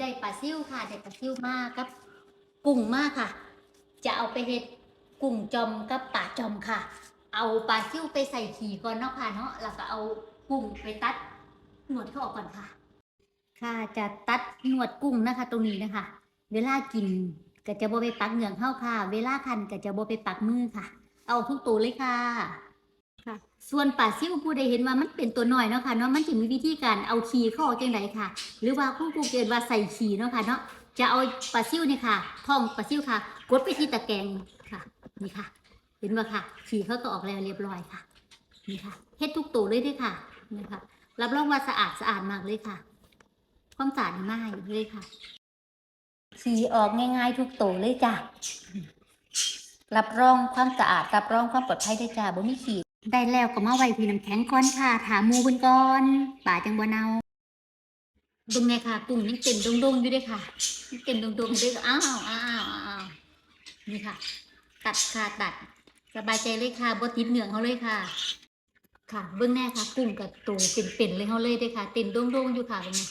ได้ปลาซิ่วค่ะได้ปลาซิ่วมากกับ กุ้งมากค่ะ จะเอาไปเฮ็ดกุ้งจอมกับปลาจอมค่ะ เอาปลาซิ่วไปใส่ขี่ก่อนเนาะค่ะเนาะแล้วก็เอากุ้งไปตัดหนวดเขาออกก่อนค่ะ ค่ะจะตัดหนวดกุ้งนะคะ ตรงนี้นะคะ เวลากินก็จะโบไปปักเหงือกเข้าค่ะ เวลาคันก็จะโบไปปักมือค่ะ เอาทุกตัวเลยค่ะ ค่ะ ส่วนปลาซิ่วผู้ใดเห็นว่ามันเป็นตัวน้อยเนาะค่ะเนาะมันจะมีวิธีการเอาขีเข้าออกจังไดค่ะ หรือว่าผู้กูเกิดว่าใส่ขีเนาะค่ะเนาะจะเอาปลาซิ่วเนี่ยค่ะท้องปลาซิ่วค่ะ กดไปที่ตะแกรงค่ะ นี่ค่ะ เห็นว่าค่ะขีเขาก็ออกแล้วเรียบร้อยค่ะ นี่ค่ะเฮ็ดทุกตัวเลยด้วยค่ะนี่ค่ะรับรองว่าสะอาดสะอาดมากเลยค่ะความสะอาดมากเลยค่ะสีออกง่าย ๆ ทุกตัวเลยจ้ะรับรองความสะอาดรับรองความปลอดภัยได้จ้าบ่มีขีด ได้แล้วก็มาไว้พี่น้ำแข็งก่อนค่ะ ถามหมูเพิ่นก่อนป่าจังบ่เนาเบิ่งแน่ค่ะกุ้งยังเต็มดงๆอยู่ด้อค่ะยังเต็มดงๆอยู่ด้ออ้าวอ้าวอ้าวนี่ค่ะ ตัดค่ะตัด สบายใจเลยค่ะบ่ติดเหนืองเขาเลยค่ะ ค่ะเบิ่งแน่ค่ะกุ้งกับตัวเป็นๆเลยเขาเลยด้อค่ะ เต็มดงๆอยู่ค่ะเบิ่งแน่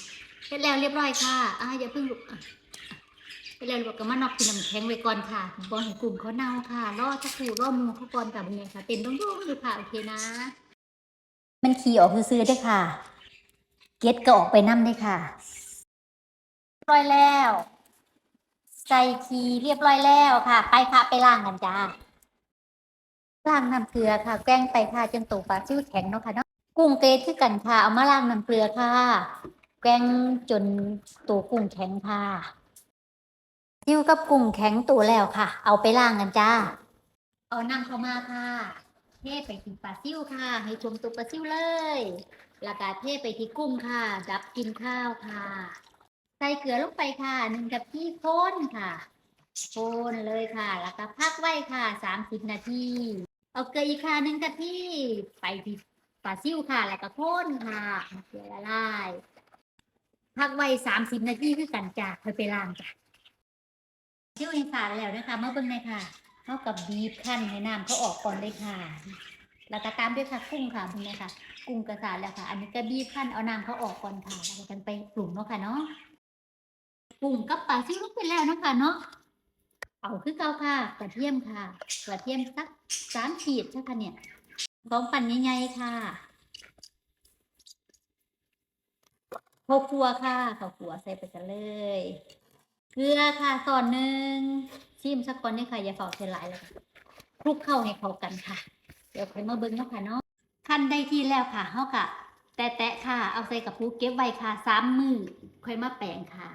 เสร็จแล้วเรียบร้อยค่ะอ่าอย่าเพิ่งลุก ไปแล้วเราก็มานอกกินน้ำแข็งไว้ก่อนค่ะบอลให้กลุ่มเขาเน่าค่ะรอสักครู่รอหมูเขาก่อนกับเนี่ยค่ะเต็มต้องยุ่งอยู่ค่ะโอเคนะ มันขี่ออกซื้อได้ค่ะ เก็ตก็ออกไปนั่ได้ค่ะร้อยแล้ว ใส่คีเรียบร้อยแล้วค่ะ ไปค่ะไปล้างกันจ้าล้างน้ำเกลือค่ะ แกล้งไปค่ะจนตัวปลาซิ่วแข็งเนาะค่ะเนาะกุ้งเกตคือกันค่ะเอามาล้างน้ำเกลือค่ะ แกล้งจนตัวกุ้งแข็งค่ะ ซิ่วกับกุ้งแข็งตัวแล้วค่ะ เอาไปล้างกันจ้า เอาน้ำเข้ามาค่ะ เทไปที่ปลาซิ่วค่ะ ให้ชมตัวปลาซิ่วเลยแล้วก็เทไปที่กุ้งค่ะ ดับกินข้าวค่ะ ใส่เกลือลงไปค่ะหนึ่งกับที่โคนค่ะโคนเลยค่ะ แล้วก็พักไว้ค่ะสามสิบนาที เอาเกลืออีกค่ะหนึ่งกับที่ไปที่ปลาซิ่วค่ะ แล้วก็โคนค่ะเกลือละลายพักไว้สามสิบนาทีคือกันจ้าค่อยไปล้างจ้ะ ซิ่วเองค่ะแล้วนะคะมาเบิ่งเลยค่ะเท่ากับบีบขั้นให้น้ำเขาออกก่อนเลยค่ะ แล้วก็ตามด้วยค่ะกุ้งค่ะเบิ่งเลยค่ะ กุ้งกระสาแล้วค่ะ อันนี้ก็บีบขั้นเอาน้ำเขาออกก่อนค่ะแล้วกันไปปรุงเนาะค่ะเนาะกุ้งกับปลาซิ่วลงไปแล้วนะคะเนาะเอาคือเก่าค่ะกระเทียมค่ะกระเทียมสักสามขีดใช่ค่ะเนี่ยสองปั่นใหญ่ๆค่ะข้าวคั่วค่ะข้าวคั่วใส่ไปกันเลย เกลือค่ะส่วนหนึ่งชิมสักคนนี่ค่ะอย่าฝากเทหลายเลยค่ะคลุกเข้าให้เข้ากันค่ะ เดี๋ยวค่อยมาเบิ้งเนาะค่ะเนาะขั้นได้ที่แล้วค่ะเฮากะแตะๆค่ะ เอาใส่กับผู้เก็บไว้ค่ะสามมือค่อยมาแปลงค่ะ